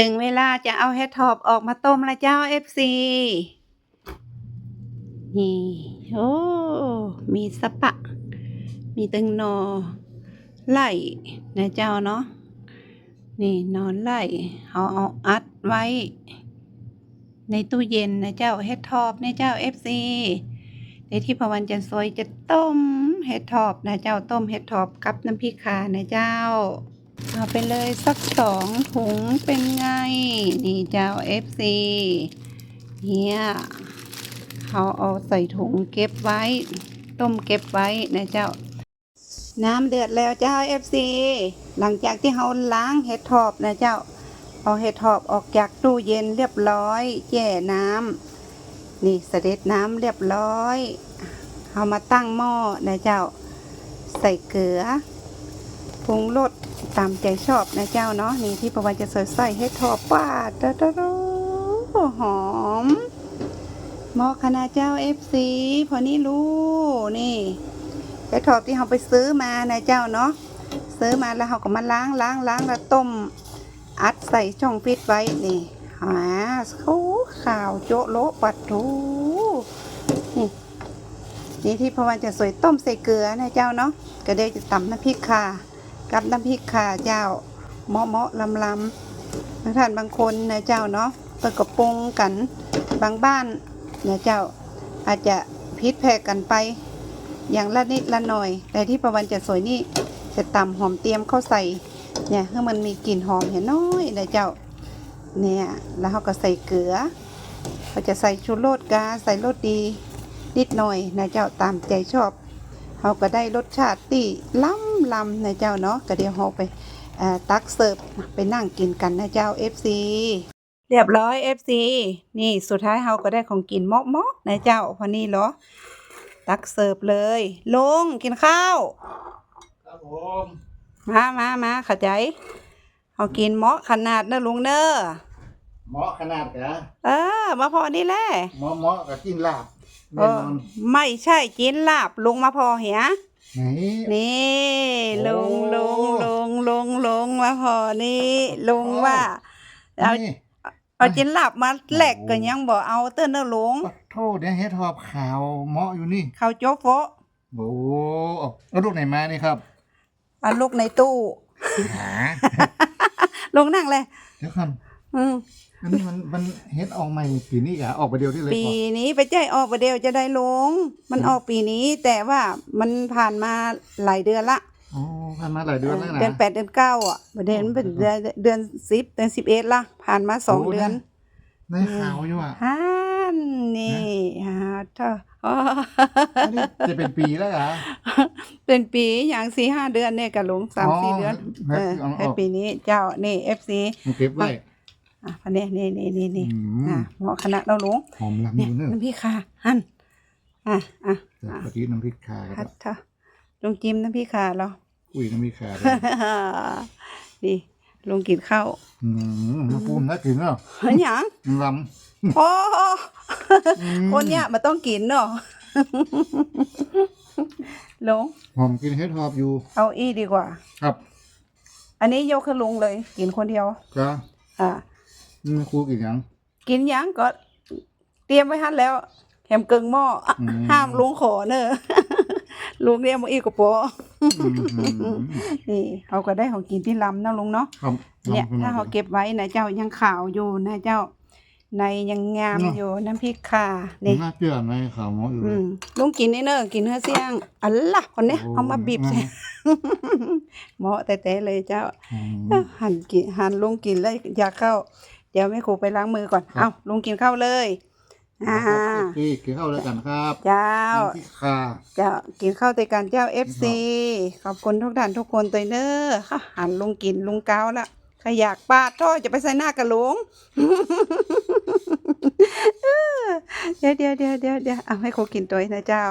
ถึงเวลาจะเอาเห็ดถอบออกมาต้มละเจ้า FC นี่โอ้มีสปะ มีตึงนอไล่นะเจ้าเนาะนี่นอนไล่เอาเอาอัดไว้ ในตู้เย็นนะเจ้าเห็ดทอบนะเจ้า FC ในที่พวันจันทร์ซอยจะต้มเห็ดทอบนะเจ้าต้มเห็ดทอบกับน้ำพริกขานะเจ้า เอาไปเลยสักสองถุงเป็นไง นี่เจ้า FC เนี่ยเขาเอาใส่ถุงเก็บไว้ ต้มเก็บไว้นะเจ้า น้ำเดือดแล้วเจ้า FC หลังจากที่เขาล้างเห็ดทอบนะเจ้า เอาเห็ดทอบออกจากตู้เย็นเรียบร้อย แย่น้ำนี่เสด็จน้ำเรียบร้อยเอามาตั้งหม้อนะเจ้า ใส่เกลือปรุงรส ตามใจชอบนะเจ้าเนาะนี่ที่ประวันจะใส่ใส่เห็ดทอป้าดตะตะโรหอมหมาะคณะเจ้า FC พอนี่รู้นี่เห็ดถอบที่เราไปซื้อมานะเจ้าเนาะซื้อมาแล้วเราก็มาล้างล้างล้างแล้วต้ม อัดใส่ช่องฟิตไว้นี่หาเขาข่าวโจะโละปัดทูนี่นี่ที่พวันจะสวยต้มใส่เกลือนะเจ้าเนาะก็เดี๋ยวจะตำน้ำพริกข่า กับน้ำพริกข่าเจ้าเมาะเมาะลำลำบางท่านบางคนนะเจ้าเนาะเปิดกระปรุงกันบางบ้านนะเจ้าอาจจะพิษแพกกันไป อย่างละนิดละหน่อย แต่ที่ประวันจะสวยนี่จะตำหอมเตรียมเข้าใส่เนี่ยให้มันมีกลิ่นหอมเห็นน้อยนะเจ้าเนี่ยแล้วเขาก็ใส่เกลือเขาจะใส่ชูโรสกาใส่โรสดีนิดหน่อยนะเจ้าตามใจชอบ เขาก็ได้รสชาติที่ล้ำล้ำนะเจ้าเนาะก็เดี๋ยวเขาไปเอ่อตักเสิร์ฟไปนั่งกินกันนะเจ้า FC เรียบร้อย FC นี่สุดท้ายเราก็ได้ของกินมอกมอกๆนะเจ้าพอนี่เหรอ ตักเสิร์ฟเลยลุงกินข้าวครับผมมามามาเข้าใจเอากินเหมาะขนาดเนอะลุงเนอะเหมาะขนาดกะเออมาพอนี่แหละเหมาะเหมาะกับกินลาบเอ แน่อนอนไม่ใช่กินลาบลุงมาพอเหียไหน นี่ลุงโอ้ลุงลุงลุงลุงมาพอนี่ลุงว่าเอานี่ เอากินลาบมาแหลกก็ยังบอกเอาเต้นเนอะลุงปะโทษเนี่ยเฮ็ดทอบขาวเหมาะอยู่นี่ เขาโจ๊กโฟะโอ้เอาลูกไหนมานี่ครับเอาลูกในตู้หาลุงนั่งเลย เดี๋ยวก่อนอืม อันนี้มันมันเฮ็ดออกใหม่ปีนี้กะออกไปเดียวที่เลยปีก่อนนี้ไปใจออกประเดียวจะได้ลง มันออกปีนี้แต่ว่ามันผ่านมาหลายเดือนละโอ้ผ่านมาหลายเดือนแล้วนะ เดือนแปดเดือนเก้าอะประเด็นเป็นเดือนเดือนสิบเดือนสิบเอ็ดละผ่านมาสองโอ้เดือนในขาวอยู่อะฮันนี่ฮะเธออ๋ออันนี้จะเป็นปีแล้วเหรอเป็นปีอย่างสี่ห้าเดือนเนี่ยกับลุงสามสี่เดือนอ๋อเออเอาออกให้ปีนี้เจ้านี่เอฟซีมันเก็บไว้ อะพันนี้นี่นี่นี่นี่อืมอะเหมาะคณะเราลุงหอมลำเนี่ยอยู่เนอะน้ำพริกค่ะฮันอะอะเดี๋ยวกะทิน้ำพริกขาฮัคดรับเธอลุงจิ้มน้ำพริกค่ะเราอุ้ยน้ำพริกขาด้วยนี่ลุงกินข้าวอืมมาปูมนะกินเนาะเฮ้ยหยังลโอ้ำอืมคนเนี้ยมันต้องกินเนาะลุงผมกินเฮ็ดฮอบอยู่ เอาอีดีกว่า ครับ อันนี้ยกขึ้นลุงเลย กินคนเดียวก็อ่า อืมครูกินหยัง กินหยังก็ เตรียมไว้ทันแล้วแถมเกึ่งหม้อออืมห้ามลุงขอเนอะ ลุงเรียกมาอีกกระโปะอืมอืมนี่เขาก็ได้ของกินที่ลำนะลุงเนาะครับเนี่ยลำถ้าเขาเก็บไว้นะเจ้ายังขาวอยู่นะเจ้า ในยังงามอยู่น้ำพริกข่านี่ น่าเชื่อไหมข่าวหมออยู่อืมลุงกินนี่เนอะกินเฮือเสียงอัลล่ะคนเนี้ยโอ้ เอามาบีบใส่อืมเหมาะแต่ๆเลยเจ้าอืมเอ้าหั่นกินหั่นลุงกินเลยอยากเข้าเดี๋ยวแม่ครูไปล้างมือก่อน ครับ เอ้าลุงกินข้าวเลย อ่าพี่กินข้าวแล้วกันครับเจ้า น้ำพริกขาเจ้ากินข้าวแต่กันเจ้าเอฟซีขอบคุณทุกท่านทุกคนตัวเนอค่ะหันลุงกินลุงเกาละใครอยากปาดท่อจะไปใส่หน้ากับลุงเดี๋ยวเดี๋ยวเดี๋ยวเดี๋ยวเดี๋ยวเอาให้ครูกินตัวนะเจ้า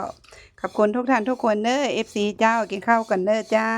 ขอบคุณทุกท่านทุกคนเนอเอฟซีเจ้ากินข้าวกันเนอเจ้า